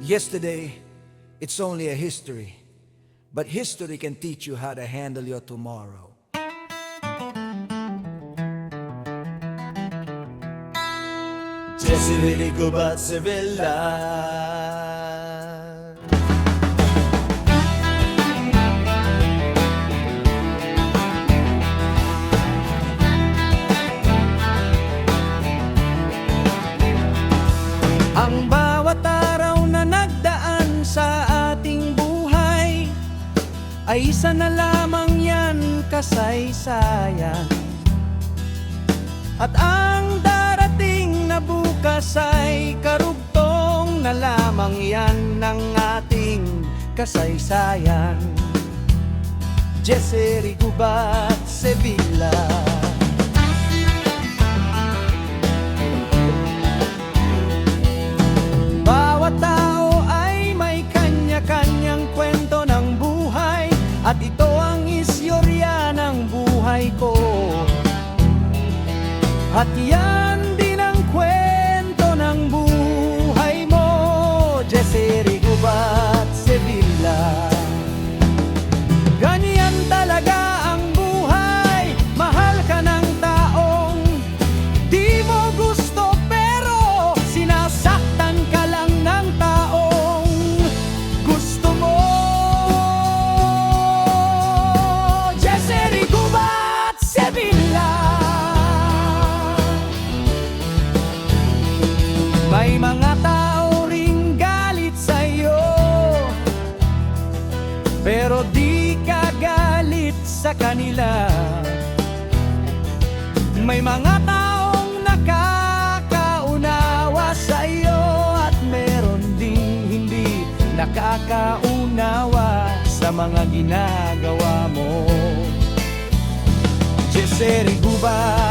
Yesterday, it's only a history. But history can teach you how to handle your tomorrow. Sevilla. Ay isa na lamang yan kasaysayan. At ang darating na bukas ay karugtong na lamang yan ng ating kasaysayan. Jesse Rigubat, Sevilla sa kanila may mga taong nakakaunawa sa iyo at meron ding hindi nakakaunawa sa mga ginagawa mo. Jesse Rigubat,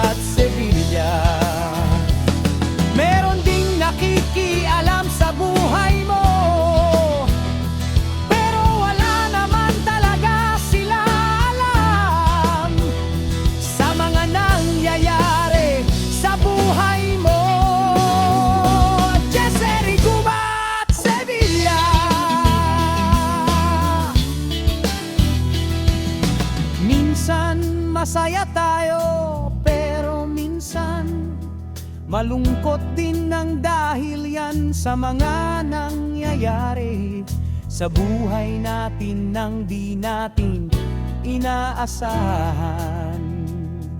malungkot din ng dahil yan sa mga nangyayari sa buhay natin nang di natin inaasahan.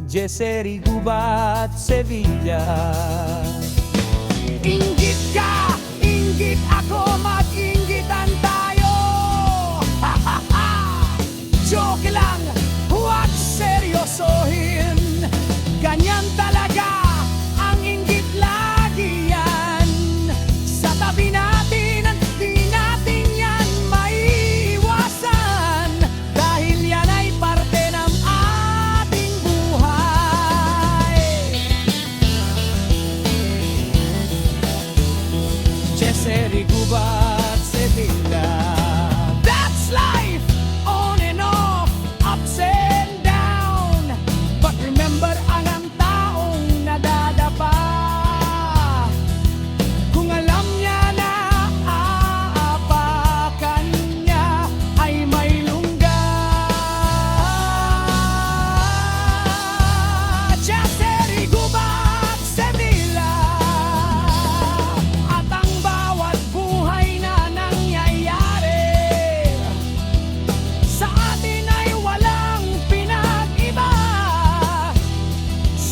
Jesse Rigubat, Sevilla. Inggit ka, inggit ako, mag-inggitan tayo. Ha, ha, ha. Joke lang, huwag seryosohin.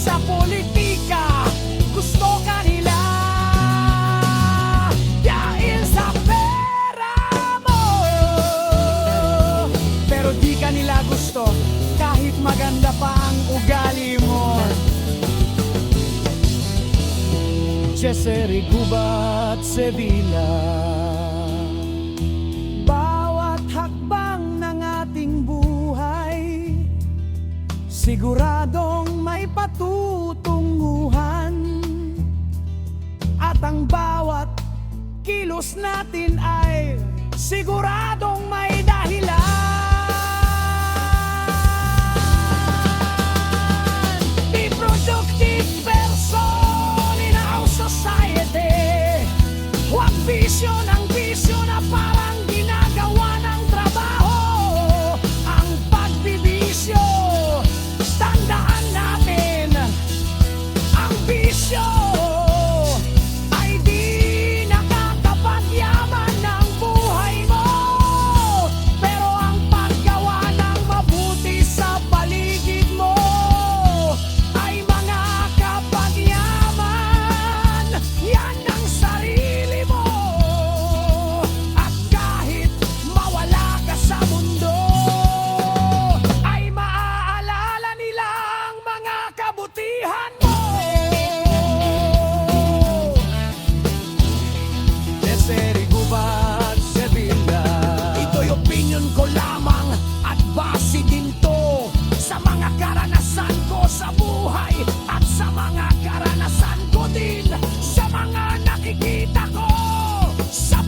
Sa politika, gusto ka nila. Dahil Pero di ka gusto. Kahit maganda pa ang ugali mo. Jesse Rigubat, Sevilla. Bawat hakbang ng ating buhay Siguradong patutunguhan At ang bawat kilos natin ay Siguradong may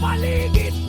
paligid